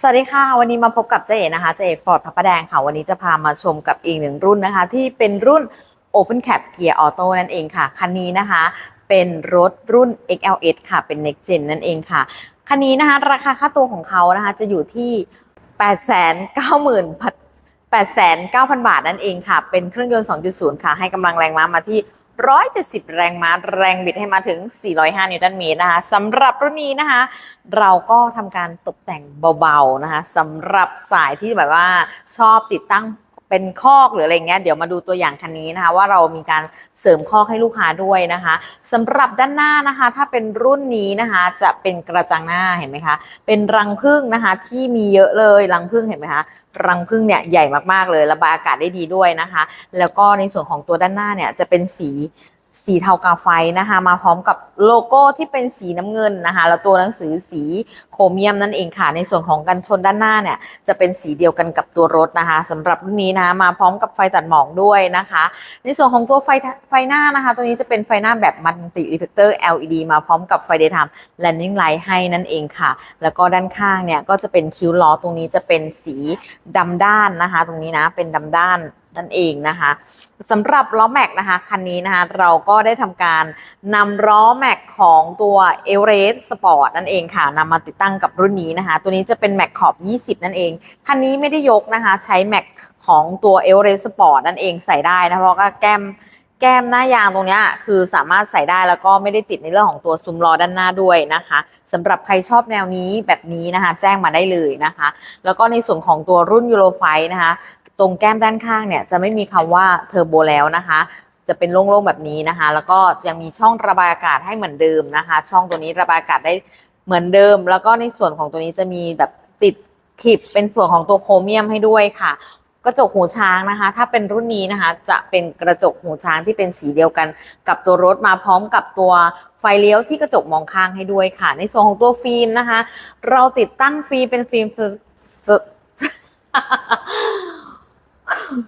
สวัสดีค่ะ วันนี้มาพบกับเจเอ๋นะคะเจเอ๋ฟอร์ดพระประแดงค่ะ วันนี้จะพามาชมกับอีกหนึ่งรุ่นนะคะ ที่เป็นรุ่น Open Cap Gear Auto นั่นเองค่ะ คันนี้นะคะ เป็นรถรุ่น XLS ค่ะ เป็น Next Gen นั่นเองค่ะ คันนี้นะคะ ราคาค่าตัวของเขานะคะ จะอยู่ที่ 890,000 8,9,000 บาทนั่นเองค่ะ เป็นเครื่องยนต์ 2.0 ค่ะ ให้กำลังแรงม้ามาที่ 170 แรงม้าแรงบิดให้มาถึง 405 นิวตันเมตรนะคะสำหรับรุ่นนี้นะคะ เราก็ทำการตกแต่งเบาๆนะคะสำหรับสายที่แบบว่าชอบติดตั้ง เป็นคอกหรืออะไรเงี้ยเดี๋ยวมาดูตัวอย่างคันนี้นะคะ ว่าเรามีการเสริมคอกให้ลูกค้าด้วยนะคะสำหรับด้านหน้านะคะ ถ้าเป็นรุ่นนี้นะคะ จะเป็นกระจังหน้าเห็นไหมคะ เป็นรังผึ้งนะคะ ที่มีเยอะเลยรังผึ้งเห็นไหมคะรังผึ้งเนี่ยใหญ่มากๆเลยระบายอากาศได้ดีด้วยนะคะ แล้วก็ในส่วนของตัวด้านหน้าเนี่ยจะเป็นสี สีเทากาไฟนะคะมาพร้อมกับโลโก้ที่เป็นสีน้ำเงินนะคะแล้วตัวหนังสือสีโครเมียมนั่นเองค่ะ ในส่วนของกันชนด้านหน้าเนี่ยจะเป็นสีเดียวกันกับตัวรถนะคะสำหรับรุ่นนี้นะคะมาพร้อมกับไฟตัดหมอกด้วยนะคะ ในส่วนของตัวไฟไฟหน้านะคะ ตัวนี้จะเป็นไฟหน้าแบบมัลติรีเฟกเตอร์ LED มาพร้อมกับไฟ daytime landing light ให้นั่นเองค่ะ แล้วก็ด้านข้างเนี่ยก็จะเป็นคิ้วล้อตรงนี้จะเป็นสีดำด้านนะคะ ตรงนี้นะเป็นดำด้าน นั่นเองนะคะสำหรับล้อแม็กนะคะคันนี้นะคะเราก็ได้ทำการนำล้อแม็กของตัว e v e r e s t Sport นั่นเองค่ะนำมาติดตั้งกับรุ่นนี้นะคะ ตัวนี้จะเป็นแม็กขอบ 20 นั่นเอง คันนี้ไม่ได้ยกนะคะ ใช้แม็กของตัว e v e r e s t Sport นั่นเองใส่ได้นะเพราะว่าแก้มแก้มหน้ายางตรงนี้คือสามารถใส่ได้แล้วก็ไม่ได้ติดในเรื่องของตัวซุ้มล้อด้านหน้าด้วยนะคะสำหรับใครชอบแนวนี้แบบนี้นะคะ แจ้งมาได้เลยนะคะ แล้วก็ในส่วนของตัวรุ่นยูโรไฟนะคะ ตรงแก้มด้านข้างเนี่ยจะไม่มีคำว่าเทอร์โบแล้วนะคะ จะเป็นโล่งๆแบบนี้นะคะ แล้วก็จะมีช่องระบายอากาศให้เหมือนเดิมนะคะ ช่องตัวนี้ระบายอากาศได้เหมือนเดิม แล้วก็ในส่วนของตัวนี้จะมีแบบติดคลิปเป็นส่วนของตัวโครเมียมให้ด้วยค่ะกระจกหูช้างนะคะ ถ้าเป็นรุ่นนี้นะคะ จะเป็นกระจกหูช้างที่เป็นสีเดียวกัน กับตัวรถมาพร้อมกับตัวไฟเลี้ยวที่กระจกมองข้างให้ด้วยค่ะ ในส่วนของตัวฟิล์มนะคะ เราติดตั้งฟิล์มเป็นฟิล์ม เซอร์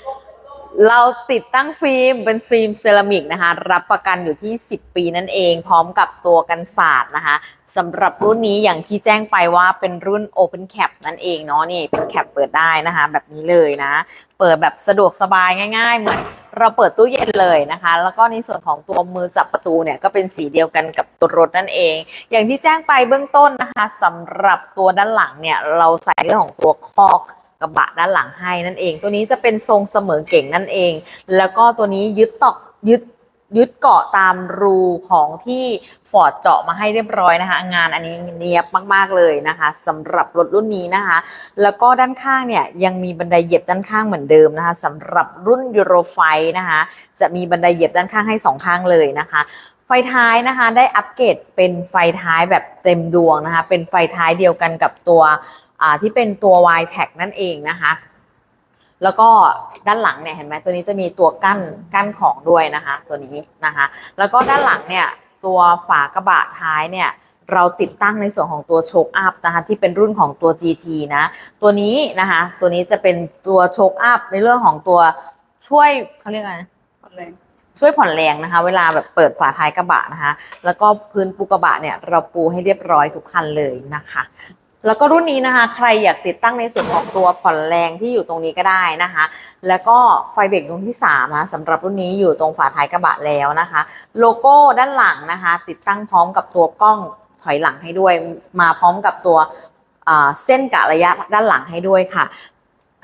เซอร์เราติดตั้งฟิล์มเป็นฟิล์มเซรามิกนะคะ รับประกันอยู่ที่ 10 ปีนั่นเอง พร้อมกับตัวกันศาสตร์นะคะสำหรับรุ่นนี้อย่างที่แจ้งไปว่าเป็นรุ่น Open Cap นั่นเองเนาะนี่เป็นแคปเปิดได้นะคะ แบบนี้เลยนะ เปิดแบบสะดวกสบายง่าย ๆ เหมือนเราเปิดตู้เย็นเลยนะคะ แล้วก็ในส่วนของตัวมือจับประตูเนี่ยก็เป็นสีเดียวกันกับตัวรถนั่นเอง อย่างที่แจ้งไปเบื้องต้นนะคะสำหรับตัวด้านหลังเนี่ยเราใส่เรื่องของตัวคอก กระบะด้านหลังให้นั่นเอง ตัวนี้จะเป็นทรงเสมอเก่งนั่นเอง แล้วก็ตัวนี้ยึดตอกยึดยึดเกาะตามรูของที่ฟอร์ดเจาะมาให้เรียบร้อยนะคะ งานอันนี้เนียบมากๆเลยนะคะสำหรับรถรุ่นนี้นะคะ แล้วก็ด้านข้างเนี่ยยังมีบันไดเหยียบด้านข้างเหมือนเดิมนะคะสำหรับรุ่นยูโรไฟนะคะ จะมีบันไดเหยียบด้านข้างให้สองข้างเลยนะคะไฟท้ายนะคะได้อัปเกรดเป็นไฟท้ายแบบเต็มดวงนะคะ เป็นไฟท้ายเดียวกันกับตัว ที่เป็นตัว y t a g นั่นเองนะคะ แล้วก็ด้านหลังเนี่ยเห็นไหมตัวนี้จะมีตัวกั้นกั้นของด้วยนะคะ ตัวนี้นะคะ แล้วก็ด้านหลังเนี่ยตัวฝากระบะท้ายเนี่ยเราติดตั้งในส่วนของตัวโชคอัพนะคะที่เป็นรุ่นของตัว GT นะ ตัวนี้นะคะตัวนี้จะเป็นตัวโชคอัพในเรื่องของตัวช่วยเขาเรียกอะไรนะช่วยผ่อนแรงนะคะ เวลาแบบเปิดฝาท้ายกระบะนะคะ แล้วก็พื้นปูกระบะเนี่ย เราปูให้เรียบร้อยทุกคันเลยนะคะ แล้วก็รุ่นนี้นะคะ ใครอยากติดตั้งในส่วนของตัวผ่อนแรงที่อยู่ตรงนี้ก็ได้นะคะ แล้วก็ไฟเบรกดวงที่3นะสำหรับรุ่นนี้อยู่ตรงฝาท้ายกระบะแล้วนะคะ โลโก้ด้านหลังนะคะ ติดตั้งพร้อมกับตัวกล้องถอยหลังให้ด้วย มาพร้อมกับตัวเส้นกะระยะด้านหลังให้ด้วยค่ะ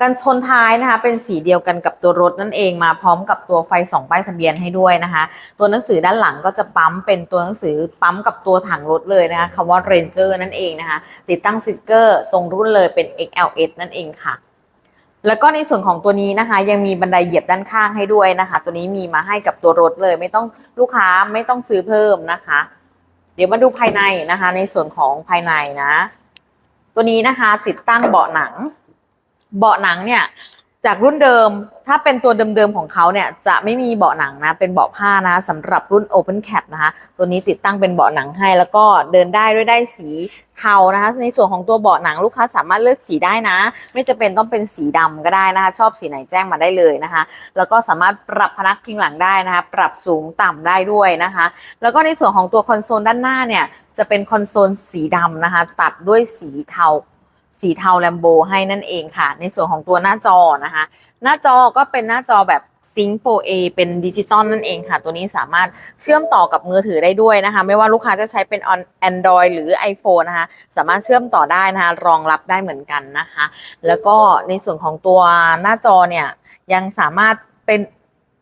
กันชนท้ายนะคะ เป็นสีเดียวกันกับตัวรถนั่นเองมาพร้อมกับตัวไฟสองป้ายทะเบียนให้ด้วยนะคะ ตัวหนังสือด้านหลังก็จะปั๊มเป็นตัวหนังสือปั๊มกับตัวถังรถเลยนะคะคำว่า Ranger นั่นเองนะคะ ติดตั้งสติกเกอร์ตรงรุ่นเลยเป็น XLS นั่นเองค่ะแล้วก็ในส่วนของตัวนี้นะคะ ยังมีบันไดเหยียบด้านข้างให้ด้วยนะคะ ตัวนี้มีมาให้กับตัวรถเลย ไม่ต้องลูกค้าไม่ต้องซื้อเพิ่มนะคะ เดี๋ยวมาดูภายในนะคะ ในส่วนของภายในนะ ตัวนี้นะคะติดตั้งเบาะหนัง เบาะหนังเนี่ยจากรุ่นเดิมถ้าเป็นตัวเดิมๆของเขาเนี่ยจะไม่มีเบาะหนังนะ เป็นเบาะผ้านะสำหรับรุ่น Open Cap นะคะ ตัวนี้ติดตั้งเป็นเบาะหนังให้ แล้วก็เดินได้ด้วยได้สีเทานะคะ ในส่วนของตัวเบาะหนังลูกค้าสามารถเลือกสีได้นะ ไม่จะเป็นต้องเป็นสีดำก็ได้นะคะ ชอบสีไหนแจ้งมาได้เลยนะคะ แล้วก็สามารถปรับพนักพิงหลังได้นะคะ ปรับสูงต่ำได้ด้วยนะคะ แล้วก็ในส่วนของตัวคอนโซลด้านหน้าเนี่ยจะเป็นคอนโซลสีดำนะคะ ตัดด้วยสีเทา สีเทาแลมโบให้นั่นเองค่ะ ในส่วนของตัวหน้าจอนะคะ หน้าจอก็เป็นหน้าจอแบบซิงโปรเอเป็นดิจิตอลนั่นเองค่ะ ตัวนี้สามารถเชื่อมต่อกับมือถือได้ด้วยนะคะ ไม่ว่าลูกค้าจะใช้เป็น on Android หรือ iPhone นะคะ สามารถเชื่อมต่อได้นะคะ รองรับได้เหมือนกันนะคะ แล้วก็ในส่วนของตัวหน้าจอเนี่ย ยังสามารถเป็น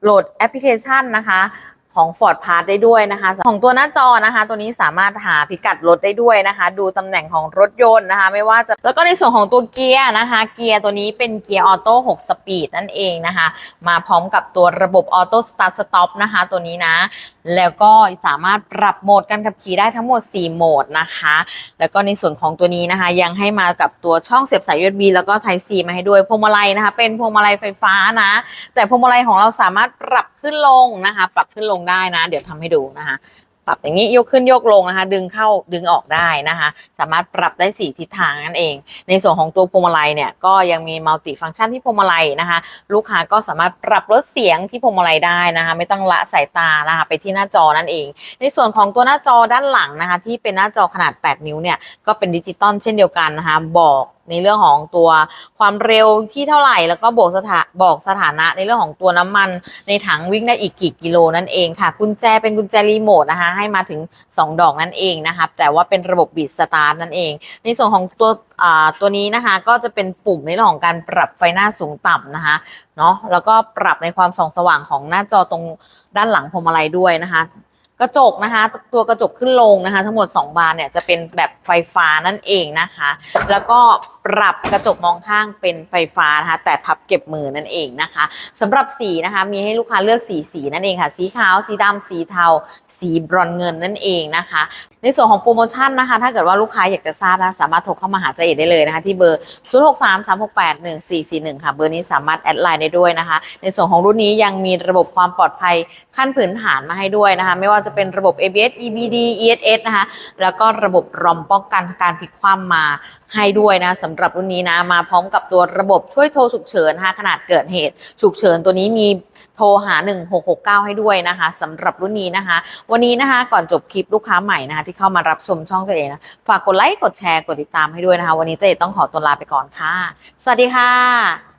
โหลดแอปพลิเคชันนะคะ ของ Ford Pass ได้ด้วยนะคะ ของตัวหน้าจอนะคะ ตัวนี้สามารถหาพิกัดรถได้ด้วยนะคะ ดูตำแหน่งของรถยนต์นะคะ ไม่ว่าจะแล้วก็ในส่วนของตัวเกียร์นะคะ เกียร์ตัวนี้เป็นเกียร์ออโต้6สปีดนั่นเองนะคะ มาพร้อมกับตัวระบบออโต้สตาร์ทสต็อปนะคะ ตัวนี้นะ แล้วก็สามารถปรับโหมดการขับขี่ได้ทั้งหมด 4 โหมดนะคะ แล้วก็ในส่วนของตัวนี้นะคะ ยังให้มากับตัวช่องเสียบสาย USB แล้วก็ Type C มาให้ด้วยพวงมาลัยนะคะ เป็นพวงมาลัยไฟฟ้านะ แต่พวงมาลัยของเราสามารถปรับขึ้นลงนะคะ ปรับขึ้นลงได้นะ เดี๋ยวทำให้ดูนะคะปรับอย่างนี้ยกขึ้นยกลงนะคะ ดึงเข้าดึงออกได้นะคะ สามารถปรับได้4ทิศทางนั่นเอง ในส่วนของตัวพวงมาลัยเนี่ยก็ยังมีมัลติฟังก์ชันที่พวงมาลัยนะคะ ลูกค้าก็สามารถปรับลดเสียงที่พวงมาลัยได้นะคะ ไม่ต้องละสายตานะคะไปที่หน้าจอนั่นเอง ในส่วนของตัวหน้าจอด้านหลังนะคะ ที่เป็นหน้าจอขนาด 8 นิ้วเนี่ยก็เป็นดิจิตอลเช่นเดียวกันนะคะ บอกในเรื่องของตัวความเร็วที่เท่าไหร่ แล้วก็บอกสถาบอกสถานะในเรื่องของตัวน้ำมัน ในถังวิ่งได้อีกกี่กิโลนั่นเองค่ะ กุญแจเป็นกุญแจรีโมทนะคะ ให้มาถึง 2 ดอกนั่นเองนะคะแต่ว่าเป็นระบบบีดสตาร์ทนั่นเอง ในส่วนของตัวตัวนี้นะคะก็จะเป็นปุ่มในเรื่องของการปรับไฟหน้าสูงต่ำนะคะเนาะแล้วก็ปรับในความส่องสว่างของหน้าจอตรงด้านหลังพวงมาลัยด้วยนะคะ กระจกนะคะ ตัวกระจกขึ้นลงนะคะ ทั้งหมด 2 บานเนี่ยจะเป็นแบบไฟฟ้านั่นเองนะคะ แล้วก็ปรับกระจกมองข้างเป็นไฟฟ้านะคะ แต่พับเก็บมือนั่นเองนะคะสำหรับสีนะคะ มีให้ลูกค้าเลือกสีสีนั่นเองค่ะ สีขาว สีดำสีเทา สีบรอนเงินนั่นเองนะคะ ในส่วนของโปรโมชั่นนะคะ ถ้าเกิดว่าลูกค้าอยากจะทราบนะ สามารถโทรเข้ามาหาเจเอกได้เลยนะคะ ที่เบอร์ 0633681441 ค่ะ เบอร์นี้สามารถแอดไลน์ได้ด้วยนะคะ ในส่วนของรุ่นนี้ยังมีระบบความปลอดภัยขั้นพื้นฐานมาให้ด้วยนะคะ ไม่ว่าจะเป็นระบบ ABS EBD ESS นะคะ แล้วก็ระบบรอมป้องกันการพลิกคว่ำมา ให้ด้วยนะสำหรับรุ่นนี้นะมาพร้อมกับตัวระบบช่วยโทรฉุกเฉินนะคะขนาดเกิดเหตุฉุกเฉินตัวนี้มีโทรหา 1669 ให้ด้วยนะคะสำหรับรุ่นนี้นะคะ วันนี้นะคะก่อนจบคลิปลูกค้าใหม่นะคะที่เข้ามารับชมช่องเจเอนะฝากกดไลค์กดแชร์กดติดตามให้ด้วยนะคะ วันนี้เจเอต้องขอตัวลาไปก่อนค่ะ สวัสดีค่ะ